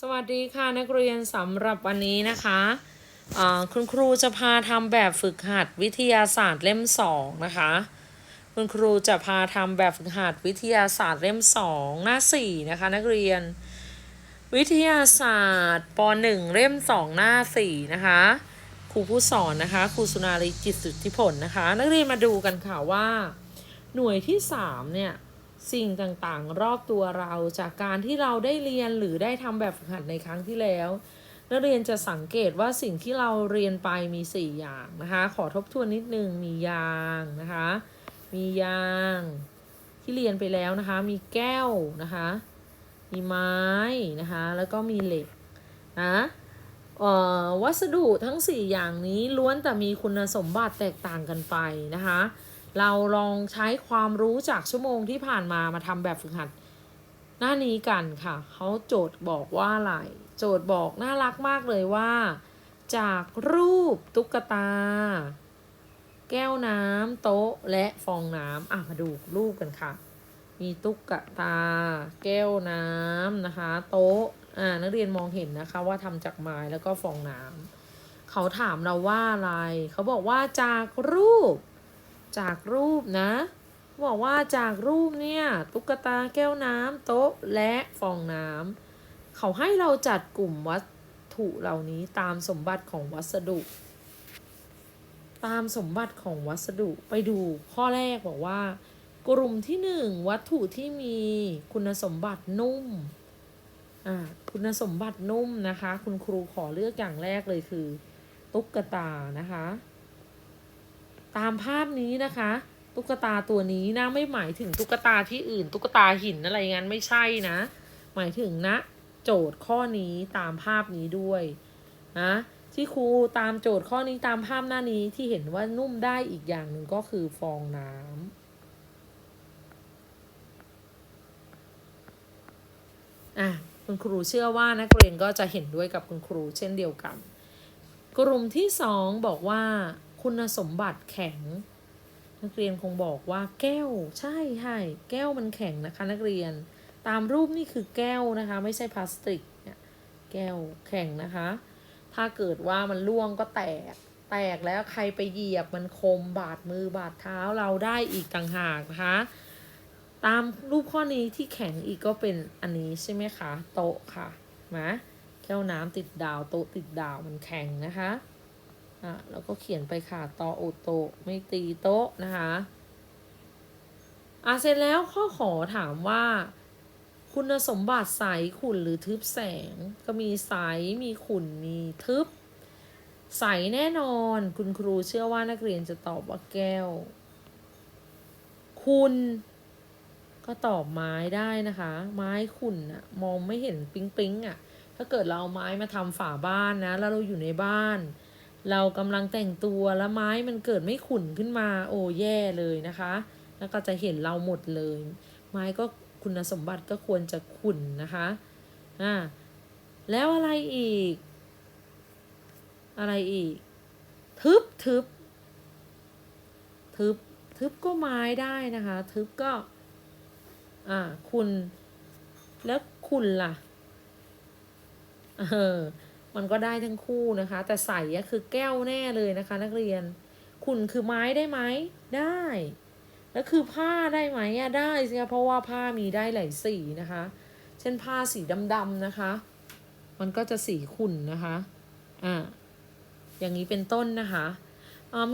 สวัสดีค่ะนักเรียนสำหรับวันนี้นะคะคุณครูจะพาทำแบบฝึกหัดวิทยาศาสตร์เล่มสองนะคะ คุณครูจะพาทำแบบฝึกหัดวิทยาศาสตร์เล่มสองหน้าสี่นะคะนักเรียน วิทยาศาสตร์ปหนึ่งเล่มสองหน้าสี่นะคะครูผู้สอนนะคะครูสุนารีจิตสุทธิผลนะคะ นักเรียนมาดูกันค่ะว่า หน่วยที่สามเนี่ย สิ่งต่างๆ รอบตัวเรา จากการที่เราได้เรียนหรือได้ทำแบบฝึกหัดในครั้งที่แล้ว นักเรียนจะสังเกตว่าสิ่งที่เราเรียนไปมี 4 อย่างนะคะ ขอทบทวนนิดนึง มียางนะคะ มียางที่เรียนไปแล้วนะคะ มีแก้วนะคะ มีไม้นะคะ แล้วก็มีเหล็กนะวัสดุทั้ง 4 อย่างนี้ล้วนแต่มีคุณสมบัติแตกต่างกันไปนะคะ เราลองใช้ความรู้จากชั่วโมงที่ผ่านมามาทำแบบฝึกหัด หน้านี้กันค่ะเขาโจทย์บอกว่าอะไร โจทย์บอกน่ารักมากเลยว่า จากรูปตุ๊กตา แก้วน้ำโต๊ะและฟองน้ำอะมาดูรูปกันค่ะ มีตุ๊กตา แก้วน้ำนะคะ โต๊ะอ่านักเรียนมองเห็นนะคะว่าทำจากไม้แล้วก็ฟองน้ำเขาถามเราว่าอะไร เขาบอกว่าจากรูป จากรูปนะ บอกว่าจากรูปเนี่ยตุ๊กตาแก้วน้ำโต๊ะและฟองน้ำเขาให้เราจัดกลุ่มวัตถุเหล่านี้ตามสมบัติของวัสดุ ตามสมบัติของวัสดุไปดูข้อแรกบอกว่า กลุ่มที่หนึ่งวัตถุที่มีคุณสมบัตินุ่มอ่าคุณสมบัตินุ่มนะคะ คุณครูขอเลือกอย่างแรกเลยคือ ตุ๊กตานะคะ ตามภาพนี้นะคะ ตุ๊กตาตัวนี้นะไม่หมายถึงตุ๊กตาที่อื่น ตุ๊กตาหินอะไรงั้นไม่ใช่นะ หมายถึงนะ โจทย์ข้อนี้ตามภาพนี้ด้วยนะที่ครูตามโจทย์ข้อนี้ตามภาพหน้านี้ที่เห็นว่านุ่มได้อีกอย่างหนึ่งก็คือฟองน้ำอะคุณครูเชื่อว่านักเรียนก็จะเห็นด้วยกับคุณครูเช่นเดียวกัน กลุ่มที่สองบอกว่า คุณสมบัติแข็ง นักเรียนคงบอกว่าแก้ว ใช่ใช่แก้วมันแข็งนะคะ นักเรียน ตามรูปนี่คือแก้วนะคะ ไม่ใช่พลาสติกแก้วแข็งนะคะ ถ้าเกิดว่ามันล่วงก็แตก แตกแล้วใครไปเหยียบมันคมบาดมือบาดเท้าเราได้อีกต่างหากนะคะ ตามรูปข้อนี้ที่แข็งอีกก็เป็นอันนี้ใช่ไหมคะ โต๊ะค่ะนะแก้วน้ำติดดาวโต๊ะติดดาวมันแข็งนะคะ อะแล้วก็เขียนไปค่ะตอโอโตะไม่ตีโต๊ะนะคะอะเสร็จแล้วข้อขอถามว่า คุณสมบัติใสขุ่นหรือทึบแสง ก็มีใสมีขุ่นมีทึบ ใสแน่นอนคุณครูเชื่อว่านักเรียนจะตอบว่าแก้ว คุณก็ตอบไม้ได้นะคะ ไม้ขุ่นอะมองไม่เห็นปิ๊งปิ๊งอะถ้าเกิดเราเอาไม้มาทำฝาบ้านนะ แล้วเราอยู่ในบ้าน เรากำลังแต่งตัวแล้วไม้มันเกิดไม่ขุ่นขึ้นมาโอ้แย่เลยนะคะ แล้วก็จะเห็นเราหมดเลย ไม้ก็คุณสมบัติก็ควรจะขุ่นนะคะอ่าแล้วอะไรอีก อะไรอีก ทึบทึบทึบทึบก็ไม้ได้นะคะ ทึบก็ อ่า คุณ แล้วคุณล่ะ เออ มันก็ได้ทั้งคู่นะคะ แต่ใสคือแก้วแน่เลยนะคะ นักเรียนขุนคือไม้ได้ไหมได้ แล้วคือผ้าได้ไหมอะได้สิคะเพราะว่าผ้ามีได้หลายสีนะคะ เช่นผ้าสีดำๆนะคะ มันก็จะสีขุ่นนะคะอ่าอย่างนี้เป็นต้นนะคะ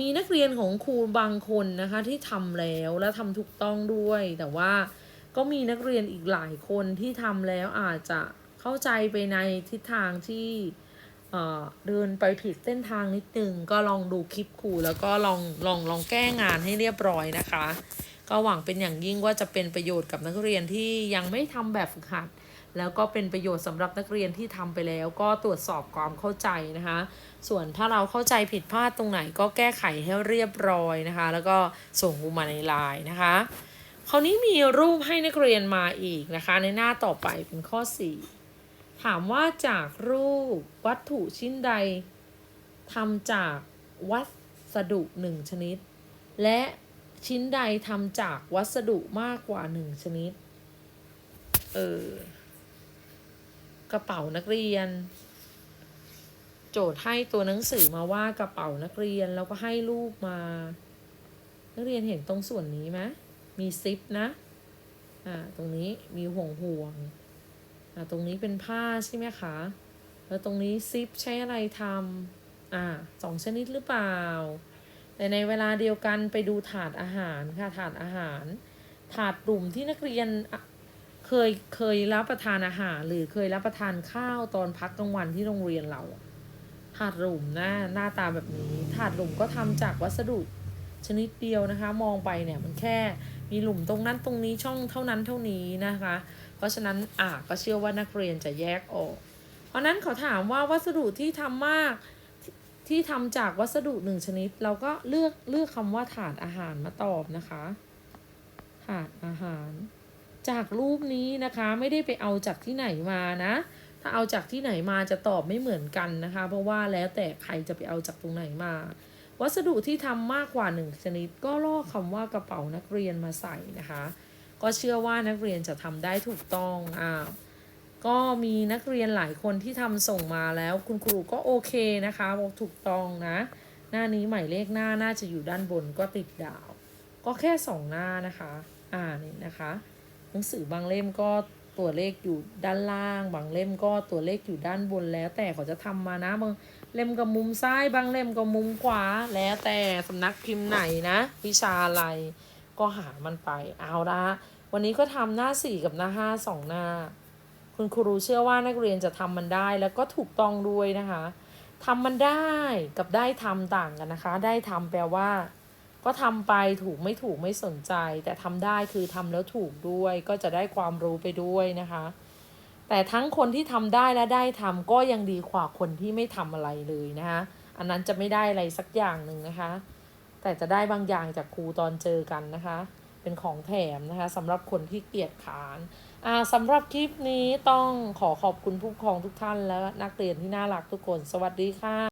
มีนักเรียนของครูบางคนนะคะที่ทำแล้วและทำถูกต้องด้วย แต่ว่าก็มีนักเรียนอีกหลายคนที่ทำแล้วอาจจะเข้าใจไปในทิศทางที่ เดินไปผิดเส้นทางนิดนึง ก็ลองดูคลิปครูแล้วก็ลองลองลองแก้งานให้เรียบร้อยนะคะ ก็หวังเป็นอย่างยิ่งว่าจะเป็นประโยชน์กับนักเรียนที่ยังไม่ทำแบบฝึกหัด แล้วก็เป็นประโยชน์สำหรับนักเรียนที่ทำไปแล้ว ก็ตรวจสอบความเข้าใจนะคะ ส่วนถ้าเราเข้าใจผิดพลาดตรงไหน ก็แก้ไขให้เรียบร้อยนะคะ แล้วก็ส่งมาในไลน์นะคะคราวนี้มีรูปให้นักเรียนมาอีกนะคะ ในหน้าต่อไปเป็นข้อ 4 ถามว่าจากรูปวัตถุชิ้นใดทำจากวัสดุหนึ่งชนิด และชิ้นใดทำจากวัสดุมากกว่าหนึ่งชนิด เออ กระเป๋านักเรียน โจทย์ให้ตัวหนังสือมาว่ากระเป๋านักเรียนแล้วก็ให้รูปมา นักเรียนเห็นตรงส่วนนี้ไหมมีซิปนะ อ่า ตรงนี้มีห่วงห่วง อ่าตรงนี้เป็นผ้าใช่ไหมคะ แล้วตรงนี้ซิปใช้อะไรทำอ่าสองชนิดหรือเปล่า แต่ในเวลาเดียวกันไปดูถาดอาหารค่ะถาดอาหาร ถาดหลุมที่นักเรียนเคยเคยรับประทานอาหาร หรือเคยรับประทานข้าวตอนพักกลางวันที่โรงเรียนเรา ถาดหลุมหน้าหน้าตาแบบนี้ ถาดหลุมก็ทำจากวัสดุชนิดเดียวนะคะ มองไปเนี่ยมันแค่ มีหลุมตรงนั้นตรงนี้ช่องเท่านั้นเท่านี้นะคะ เพราะฉะนั้นอ่าก็เชื่อว่านักเรียนจะแยกออก เพราะนั้นเขาถามว่าวัสดุที่ทำมากที่ที่ทำจากวัสดุหนึ่งชนิด เราก็เลือกเลือกคำว่าถาดอาหารมาตอบนะคะ ถาดอาหาร จากรูปนี้นะคะไม่ได้ไปเอาจากที่ไหนมานะ ถ้าเอาจากที่ไหนมาจะตอบไม่เหมือนกันนะคะ เพราะว่าแล้วแต่ใครจะไปเอาจากตรงไหนมา วัสดุที่ทำมากกว่าหนึ่งชนิด ก็ลอกคำว่ากระเป๋านักเรียนมาใส่นะคะ ก็เชื่อว่านักเรียนจะทำได้ถูกต้องอ่าก็มีนักเรียนหลายคนที่ทำส่งมาแล้วคุณครูก็โอเคนะคะบอกถูกต้องนะ หน้านี้หมายเลขหน้าน่าจะอยู่ด้านบนก็ติดดาว ก็แค่สองหน้านะคะ อ่านี่นะคะ หนังสือบางเล่มก็ตัวเลขอยู่ด้านล่าง บางเล่มก็ตัวเลขอยู่ด้านบนแล้วแต่เขาจะทำมานะบาง เล่มก็มุมซ้ายบางเล่มก็มุมขวา แล้วแต่สำนักพิมพ์ไหนนะ วิชาอะไรก็หามันไปเอาละวันนี้ก็ทำหน้าสี่กับหน้าห้าสองหน้า คุณครูเชื่อว่านักเรียนจะทำมันได้แล้วก็ถูกต้องด้วยนะคะทำมันได้กับได้ทำต่างกันนะคะ ได้ทำแปลว่า ก็ทำไปถูกไม่ถูกไม่สนใจ แต่ทำได้คือทำแล้วถูกด้วย ก็จะได้ความรู้ไปด้วยนะคะ แต่ทั้งคนที่ทำได้และได้ทำก็ยังดีกว่าคนที่ไม่ทำอะไรเลยนะคะอันนั้นจะไม่ได้อะไรสักอย่างหนึ่งนะคะ แต่จะได้บางอย่างจากครูตอนเจอกันนะคะ เป็นของแถมนะคะสำหรับคนที่เกียจขานอ่าสำหรับคลิปนี้ต้องขอขอบคุณผู้ปกครองทุกท่านและนักเรียนที่น่ารักทุกคน สวัสดีค่ะ